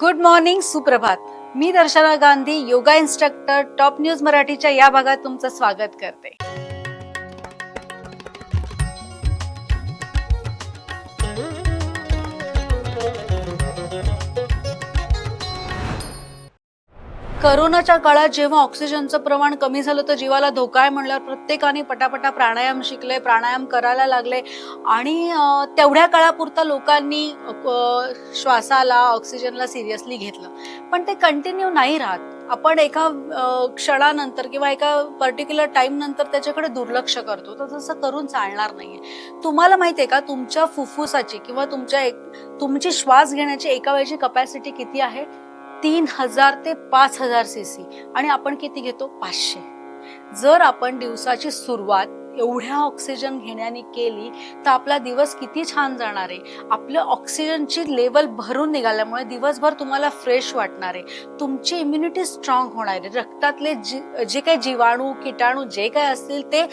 Good morning सुप्रभात. मी Darshana Gandhi yoga instructor top news मराठीच्या या भागात तुमचं स्वागत करते. करोनाच्या काळात जेव्हा ऑक्सिजनचं प्रमाण कमी झालं तर जीवाला धोका आहे म्हणल्यावर प्रत्येकाने पटापटा प्राणायाम शिकले प्राणायाम करायला लागले. आणि तेवढ्या काळापुरता लोकांनी श्वासाला ऑक्सिजनला सिरियसली घेतलं. पण ते कंटिन्यू नाही राहत. आपण एका क्षणानंतर किंवा एका पर्टिक्युलर टाइम नंतर त्याच्याकडे दुर्लक्ष करतो. तर तसं करून चालणार नाहीये. तुम्हाला माहितीये का तुमच्या फुफ्फुसाची किंवा तुमच्या एक तुमची श्वास घेण्याची एका वेळची कपॅसिटी किती आहे? तीन हजार ते पाच हजार सी सी आणि आपण किती घेतो? पाचशे. जर आपण दिवसाची सुरुवात एवढ्या ऑक्सिजन घेण्याने केली तर आपला दिवस किती छान जाणार आहे. आपलं ऑक्सिजनची लेवल भरून निघाल्यामुळे दिवसभर तुम्हाला फ्रेश वाटणार आहे. तुमची इम्युनिटी स्ट्रॉंग होणार आहे. रक्तातले जी जे काही जीवाणू किटाणू जे काही असतील ते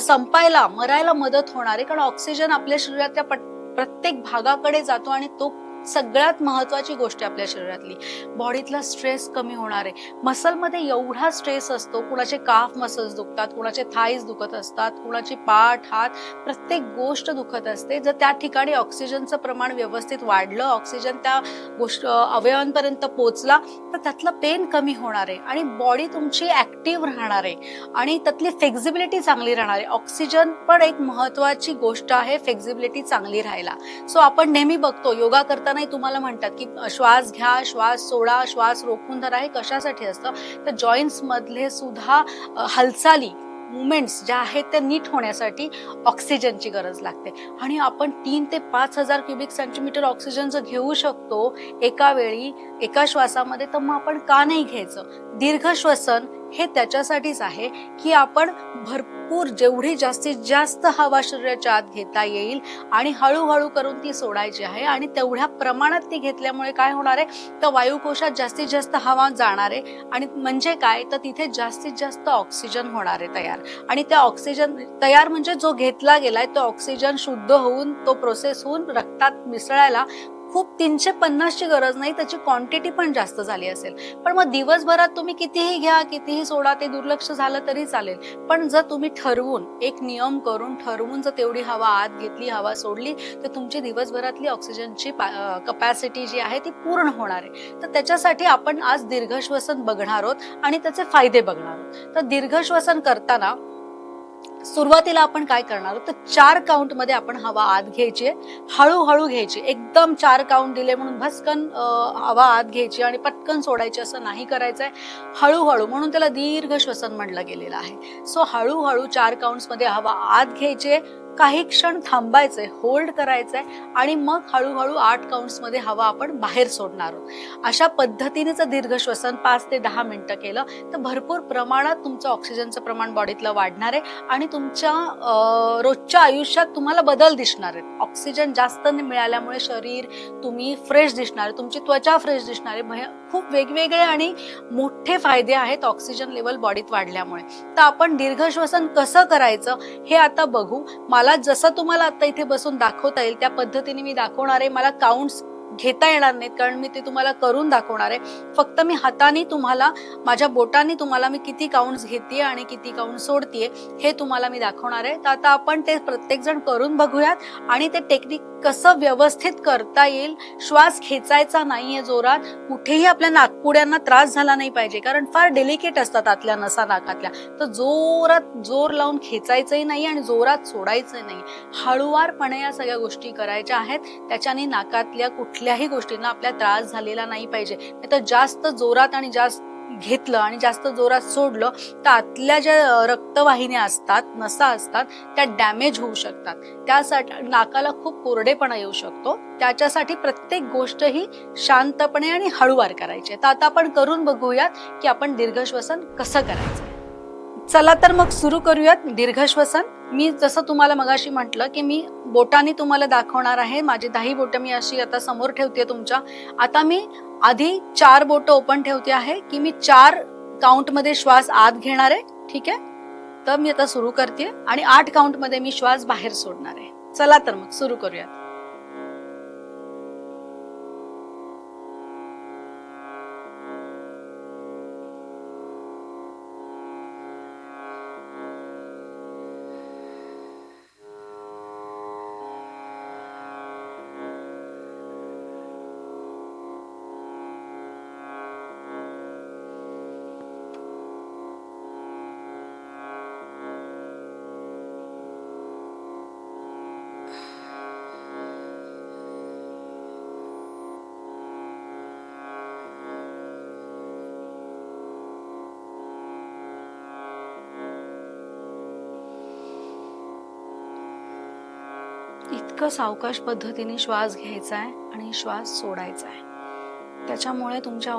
संपायला मरायला मदत होणार आहे. कारण ऑक्सिजन आपल्या शरीरातल्या पट- प्रत्येक भागाकडे जातो आणि तो सगळ्यात महत्वाची गोष्ट आपल्या शरीरातली. बॉडीतला स्ट्रेस कमी होणार आहे. मसलमध्ये एवढा स्ट्रेस असतो कुणाचे काफ मसल्स दुखतात कुणाचे थाईज दुखत असतात कुणाची पाठ हात प्रत्येक गोष्ट दुखत असते. जर त्या ठिकाणी ऑक्सिजनचं प्रमाण व्यवस्थित वाढलं ऑक्सिजन त्या गोष्ट अवयवांपर्यंत पोचला तर त्यातलं पेन कमी होणार आहे. आणि बॉडी तुमची ऍक्टिव्ह राहणार आहे. आणि त्यातली फ्लेक्झिबिलिटी चांगली राहणार आहे. ऑक्सिजन पण एक महत्वाची गोष्ट आहे फ्लेक्झिबिलिटी चांगली राहायला. सो आपण नेहमी बघतो योगा करता करतानाही तुम्हाला म्हणतात की श्वास घ्या श्वास सोडा श्वास रोखून धरा हे कशासाठी असतं? तर जॉईंट्स मधले सुद्धा हालचाली मुवमेंट्स ज्या आहेत त्या नीट होण्यासाठी ऑक्सिजनची गरज लागते. आणि आपण तीन ते पाच हजार क्युबिक सेंटीमीटर ऑक्सिजन जर घेऊ शकतो एका वेळी एका श्वासामध्ये तर मग आपण का नाही घ्यायचं? दीर्घ श्वसन हे त्याच्यासाठीच आहे की आपण भरपूर जेवढी जास्तीत जास्त हवा शरीराच्या आत घेता येईल आणि हळूहळू करून ती सोडायची आहे आणि तेवढ्या प्रमाणात ती घेतल्यामुळे काय होणार आहे? तर वायुकोशात जास्तीत जास्त हवा जाणार आहे आणि म्हणजे काय? तर तिथे जास्तीत जास्त ऑक्सिजन होणार आहे तयार. आणि त्या ऑक्सिजन तयार म्हणजे जो घेतला गेलाय तो ऑक्सिजन शुद्ध होऊन तो प्रोसेस होऊन रक्तात मिसळायला खूप तीनशे पन्नासची गरज नाही त्याची क्वांटिटी पण जास्त झाली असेल. पण मग दिवसभरात तुम्ही कितीही घ्या कितीही सोडा ते दुर्लक्ष झालं तरी चालेल. पण जर तुम्ही ठरवून एक नियम करून ठरवून जर तेवढी हवा आत घेतली हवा सोडली तर तुमची दिवसभरातली ऑक्सिजनची कपॅसिटी जी आहे ती पूर्ण होणार आहे. तर त्याच्यासाठी आपण आज दीर्घश्वसन बघणार आहोत आणि त्याचे फायदे बघणार आहोत. तर दीर्घश्वसन करताना सुरुवातीला आपण काय करणार तर चार काउंटमध्ये आपण हवा आत घ्यायची आहे. हळूहळू घ्यायची. एकदम चार काउंट दिले म्हणून भस्कन हवा आत घ्यायची आणि पटकन सोडायची असं नाही करायचंय. हळूहळू म्हणून त्याला दीर्घ श्वसन म्हटलं गेलेलं आहे. सो हळूहळू चार काउंट्समध्ये हवा आत घ्यायची आहे. काही क्षण थांबायचंय होल्ड करायचंय आणि मग हळूहळू आठ काउंट्समध्ये हवा आपण बाहेर सोडणार आहोत. अशा पद्धतीने जर दीर्घ श्वसन पाच ते दहा मिनिटं केलं तर भरपूर प्रमाणात तुमचं ऑक्सिजनचं प्रमाण बॉडीतलं वाढणार आहे आणि तुमच्या रोजच्या आयुष्यात तुम्हाला बदल दिसणार आहेत. ऑक्सिजन जास्त मिळाल्यामुळे शरीर तुम्ही फ्रेश दिसणार आहे तुमची त्वचा फ्रेश दिसणार आहे. खूप वेगवेगळे आणि मोठे फायदे आहेत ऑक्सिजन लेवल बॉडीत वाढल्यामुळे. तर आपण दीर्घ श्वसन कसं करायचं हे आता बघू. मला जसं तुम्हाला आता इथे बसून दाखवता येईल त्या पद्धतीने मी दाखवणार आहे. मला काउंट्स घेता येणार नाहीत कारण मी ते तुम्हाला करून दाखवणार आहे. फक्त मी हाताने तुम्हाला माझ्या बोटाने तुम्हाला मी किती काउंट्स घेते आणि किती काउंट सोडतीये हे तुम्हाला मी दाखवणार आहे. तर आता आपण ते प्रत्येक जण करून बघूयात आणि ते टेक्निक कसं व्यवस्थित करता येईल श्वास खेचायचा नाहीये जोरात कुठेही आपल्या नागपुड्यांना त्रास झाला नाही पाहिजे कारण फार डेलिकेट असतात आतल्या नसा नाकातल्या. तर जोरात जोर लावून खेचायचंही नाही आणि जोरात सोडायचं नाही. हळुवारपणे या सगळ्या गोष्टी करायच्या आहेत त्याच्याने नाकातल्या कुठल्याही गोष्टींना आपल्या त्रास झालेला नाही पाहिजे. नाही तर जास्त जोरात आणि जास्त घेतलं आणि जास्त जोरात सोडलं तर आतल्या ज्या रक्तवाहिन्या असतात नसा असतात त्या डॅमेज होऊ शकतात. त्यासाठी नाकाला खूप कोरडेपणा येऊ शकतो. त्याच्यासाठी प्रत्येक गोष्ट ही शांतपणे आणि हळूवार करायची आहे. तर आता आपण करून बघूयात की आपण दीर्घ श्वसन कसं करायचं. चला तर मग सुरू करूयात दीर्घश्वसन. मी जसं तुम्हाला मगाशी म्हटलं की मी बोटाने तुम्हाला दाखवणार आहे. माझी दही बोटं मी अशी आता समोर ठेवते तुमच्या. आता मी आधी चार बोटं ओपन ठेवते आहे की मी चार काउंटमध्ये श्वास आत घेणार आहे. ठीक आहे? तर मी आता सुरू करते आणि आठ काउंटमध्ये मी श्वास बाहेर सोडणार आहे. चला तर मग सुरू करूयात. इतकं सावकाश पद्धतीने श्वास घ्यायचा आहे आणि श्वास सोडायचा आहे त्याच्यामुळे तुमच्या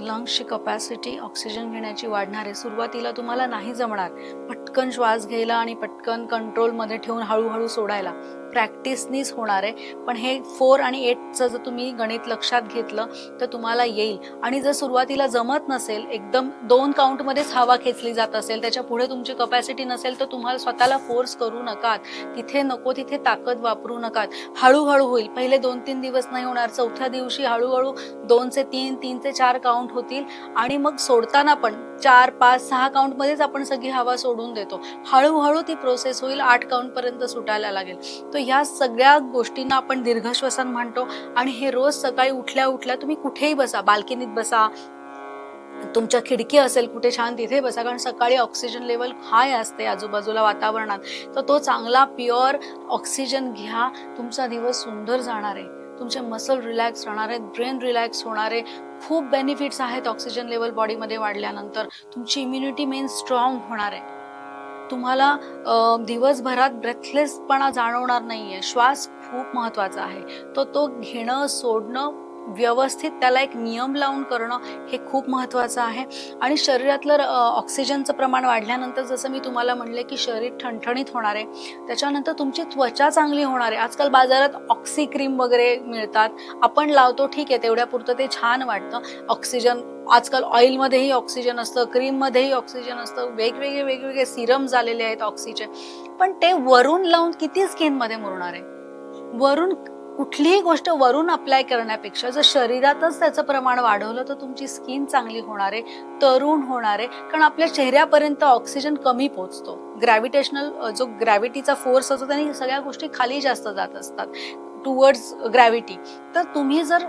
लंग्सची कपॅसिटी ऑक्सिजन घेण्याची वाढणार. आहे सुरुवातीला तुम्हाला नाही जमणार पटकन श्वास घ्यायला आणि पटकन कंट्रोलमध्ये ठेवून हळूहळू सोडायला. प्रॅक्टिसनीच होणार आहे. पण हे फोर आणि एटचं जर तुम्ही गणित लक्षात घेतलं तर तुम्हाला येईल. आणि जर सुरुवातीला जमत नसेल एकदम दोन काउंटमध्येच हवा खेचली जात असेल त्याच्या पुढे तुमची कपॅसिटी नसेल तर तुम्हाला स्वतःला फोर्स करू नकात. तिथे नको तिथे ताकद वापरू नकात. हळूहळू होईल. पहिले दोन तीन दिवस नाही होणार. चौथ्या दिवशी हळूहळू दोनचे तीन तीनचे चार काउंट होतील. आणि मग सोडताना पण चार पाच सहा काउंटमध्येच आपण सगळी हवा सोडून देतो. हळूहळू ती प्रोसेस होईल. आठ काउंटपर्यंत सुटायला लागेल. तर ह्या सगळ्या गोष्टींना आपण दीर्घश्वसन म्हणतो. आणि हे रोज सकाळी उठल्या उठल्या तुम्ही कुठेही बसा. बाल्कनीत बसा. तुमच्या खिडकी असेल कुठे छान तिथे बसा. कारण सकाळी ऑक्सिजन लेवल हाय असते आजूबाजूला वातावरणात. तर तो चांगला प्युअर ऑक्सिजन घ्या. तुमचा दिवस सुंदर जाणार आहे. तुमचे मसल रिलॅक्स राहणार आहेत. ब्रेन रिलॅक्स होणार आहे. खूप बेनिफिट्स आहेत ऑक्सिजन लेवल बॉडीमध्ये वाढल्यानंतर. तुमची इम्युनिटी मेन स्ट्रॉंग होणार आहे. तुम्हाला दिवसभरात ब्रेथलेसपणा जाणवणार नाहीये. श्वास खूप महत्त्वाचा आहे. तो तो घेणं सोडणं व्यवस्थित त्याला एक नियम लावून करणं हे खूप महत्त्वाचं आहे. आणि शरीरातलं ऑक्सिजनचं प्रमाण वाढल्यानंतर जसं मी तुम्हाला म्हणले की शरीर ठणठणीत होणार आहे. त्याच्यानंतर तुमची त्वचा चांगली होणार आहे. आजकाल बाजारात ऑक्सी क्रीम वगैरे मिळतात. आपण लावतो ठीक आहे तेवढ्यापुरतं ते छान वाटतं. ऑक्सिजन आजकाल ऑइलमध्येही ऑक्सिजन असतं क्रीममध्येही ऑक्सिजन असतं. वेगवेगळे वेगवेगळे सिरम झालेले आहेत ऑक्सिजन पण ते वरून लावून किती स्किनमध्ये मुरणार आहे? वरून कुठलीही गोष्ट वरून अप्लाय करण्यापेक्षा जर शरीरातच त्याचं प्रमाण वाढवलं तर तुमची स्किन चांगली होणार आहे तरुण होणार आहे. कारण आपल्या चेहऱ्यापर्यंत ऑक्सिजन कमी पोचतो ग्रॅव्हिटेशनल जो ग्रॅव्हिटीचा फोर्स असतो त्याने सगळ्या गोष्टी खाली जास्त जात असतात. टुवर्ड्स ग्रॅव्हिटी तर तुम्ही जर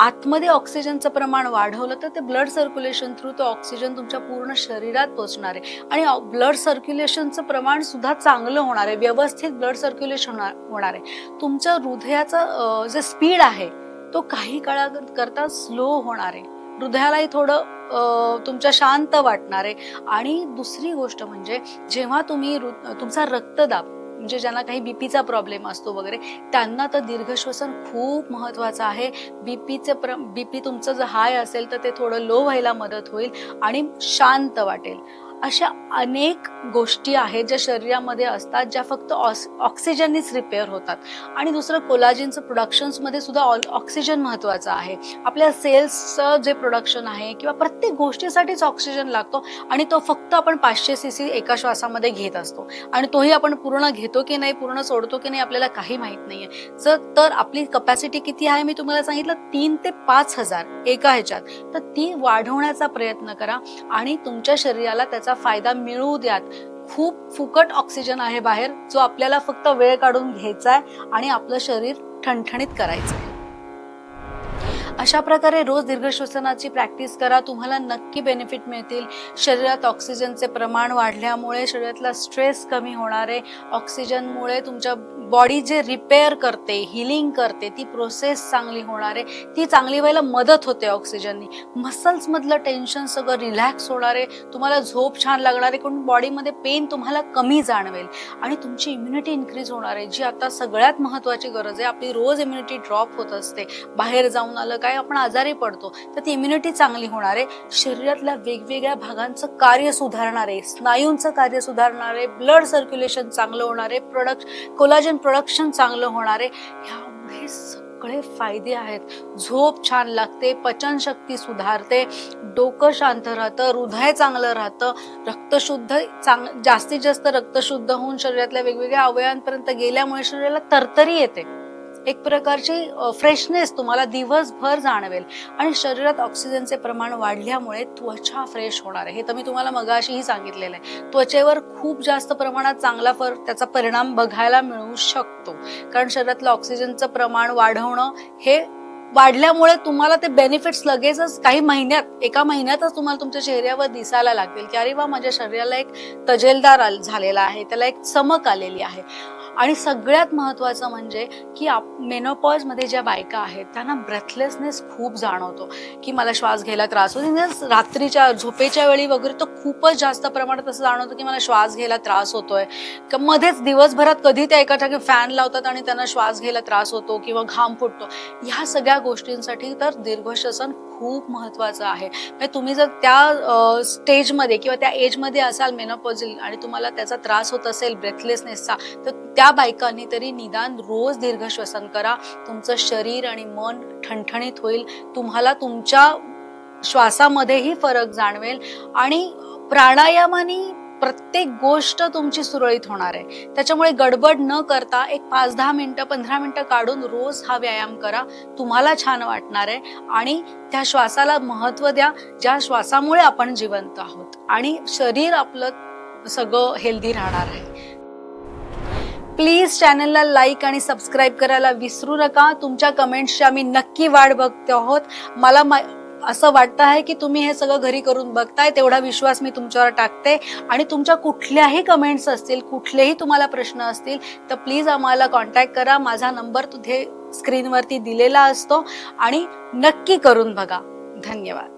आतमध्ये ऑक्सिजनचं प्रमाण वाढवलं तर ते ब्लड सर्क्युलेशन थ्रू तो ऑक्सिजन तुमच्या पूर्ण शरीरात पोचणार आहे. आणि ब्लड सर्क्युलेशनचं प्रमाण सुद्धा चांगलं होणार आहे. व्यवस्थित ब्लड सर्क्युलेशन होणार आहे. तुमच्या हृदयाचं जे स्पीड आहे तो काही काळाकरता स्लो होणार आहे. हृदयालाही थोडं तुमच्या शांत वाटणार आहे. आणि दुसरी गोष्ट म्हणजे जेव्हा तुम्ही तुमचा रक्तदाब म्हणजे ज्यांना काही बीपीचा प्रॉब्लेम असतो वगैरे त्यांना तर दीर्घश्वसन खूप महत्वाचं आहे. बीपीचे प्र बीपी तुमचं जर हाय असेल तर ते थोडं लो व्हायला मदत होईल आणि शांत वाटेल. अशा अनेक गोष्टी आहेत ज्या शरीरामध्ये असतात ज्या फक्त ऑस ऑक्सिजननीच रिपेअर होतात. आणि दुसरं कोलाजिनचं प्रोडक्शन्समध्ये सुद्धा ऑल ऑक्सिजन महत्त्वाचं आहे. आपल्या सेल्सचं जे प्रोडक्शन आहे किंवा प्रत्येक गोष्टीसाठीच ऑक्सिजन लागतो आणि तो फक्त आपण पाचशे सी सी एका श्वासामध्ये घेत असतो. आणि तोही आपण पूर्ण घेतो की नाही पूर्ण सोडतो की नाही आपल्याला काही माहीत नाही आहे जर तर आपली कपॅसिटी किती आहे? मी तुम्हाला सांगितलं तीन ते पाच हजार एका ह्याच्यात. तर ती वाढवण्याचा प्रयत्न करा आणि तुमच्या शरीराला त्याचा फायदा मिळवू द्यात. खूप फुकट ऑक्सिजन आहे बाहेर जो आपल्याला फक्त वेळ काढून घ्यायचा आहे आणि आपलं शरीर ठणठणीत करायचं आहे. अशा प्रकारे रोज दीर्घ श्वसनाची प्रॅक्टिस करा. तुम्हाला नक्की बेनिफिट मिळतील. शरीरात ऑक्सिजनचे प्रमाण वाढल्यामुळे शरीरातला स्ट्रेस कमी होणार आहे. ऑक्सिजनमुळे तुमच्या बॉडी जे रिपेअर करते हिलिंग करते ती प्रोसेस चांगली होणार आहे. ती चांगली व्हायला मदत होते ऑक्सिजननी. मसल्समधलं टेन्शन सगळं रिलॅक्स होणार आहे. तुम्हाला झोप छान लागणार आहे. कारण बॉडीमध्ये पेन तुम्हाला कमी जाणवेल. आणि तुमची इम्युनिटी इन्क्रीज होणार आहे. जी आता सगळ्यात महत्त्वाची गरज आहे. आपली रोज इम्युनिटी ड्रॉप होत असते. बाहेर जाऊन आलं काय आपण आजारी पडतो तर ती इम्युनिटी चांगली होणार आहे. शरीरातल्या वेगवेगळ्या भागांचं कार्य सुधारणार आहे. स्नायूंचं कार्य सुधारणार आहे. ब्लड सर्क्युलेशन चांगलं होणार आहे. प्रोडक्ट कोलाजन प्रोडक्शन चांगलं होणार आहे. ह्यामुळे सगळे फायदे आहेत. झोप छान लागते पचनशक्ती सुधारते डोकं शांत राहतं हृदय चांगलं राहतं. रक्तशुद्ध चांग जास्तीत जास्त रक्तशुद्ध होऊन शरीरातल्या वेगवेगळ्या अवयवांपर्यंत गेल्यामुळे शरीराला तरतरी येते. एक प्रकारची फ्रेशनेस तुम्हाला दिवसभर जाणवेल. आणि शरीरात ऑक्सिजनचे प्रमाण वाढल्यामुळे त्वचा फ्रेश होणार आहे. हे तर मी तुम्हाला मगाशीही सांगितलेलं आहे. त्वचेवर खूप जास्त प्रमाणात चांगला फर त्याचा परिणाम बघायला मिळू शकतो. कारण शरीरातलं ऑक्सिजनचं प्रमाण वाढवणं हे वाढल्यामुळे तुम्हाला ते बेनिफिट्स लगेचच काही महिन्यात एका महिन्यातच तुम्हाला तुमच्या चेहऱ्यावर दिसायला लागतील की अरे वा माझ्या शरीराला एक तजेलदार आल- झालेला आहे. त्याला एक चमक आलेली आहे. आणि सगळ्यात महत्त्वाचं म्हणजे की आप मेनोपॉजमध्ये ज्या बायका आहेत त्यांना ब्रेथलेसनेस खूप जाणवतो. की मला श्वास घ्यायला त्रास होतो. रात्रीच्या झोपेच्या वेळी वगैरे तर खूपच जास्त प्रमाणात असं जाणवतं की मला श्वास घ्यायला त्रास होतोय. मध्येच दिवसभरात कधी त्या एका ठिकाणी फॅन लावतात आणि त्यांना श्वास घ्यायला त्रास होतो किंवा घाम फुटतो. ह्या सगळ्या गोष्टींसाठी तर दीर्घ श्वसन खूप महत्त्वाचं आहे. म्हणजे तुम्ही जर त्या स्टेजमध्ये किंवा त्या एजमध्ये असाल मेनोपॉझिल आणि तुम्हाला त्याचा त्रास होत असेल ब्रेथलेसनेसचा तर त्या बायकांनी तरी निदान रोज दीर्घ श्वसन करा. तुमचं शरीर आणि मन ठणठणीत होईल. तुम्हाला तुमच्या श्वासामध्येही फरक जाणवेल. आणि प्राणायामाने प्रत्येक गोष्ट तुमची सुरळीत होणार आहे. त्याच्यामुळे गडबड न करता एक पाच दहा मिनटं पंधरा मिनटं काढून रोज हा व्यायाम करा. तुम्हाला छान वाटणार आहे आणि त्या श्वासाला महत्त्व द्या ज्या श्वासामुळे आपण जिवंत आहोत. आणि शरीर आपलं सगळं हेल्दी राहणार आहे. प्लीज चॅनलला लाईक आणि सबस्क्राईब करायला विसरू नका. तुमच्या कमेंट्सची आम्ही नक्की वाट बघतो आहोत. मला मा- असं वाटतं आहे की तुम्ही हे सगळं घरी करून बघताय तेवढा विश्वास मी तुमच्यावर टाकते. आणि तुमच्या कुठल्याही कमेंट्स असतील कुठलेही तुम्हाला प्रश्न असतील तर प्लीज आम्हाला कॉन्टॅक्ट करा. माझा नंबर तिथे स्क्रीनवरती दिलेला असतो. आणि नक्की करून बघा. धन्यवाद.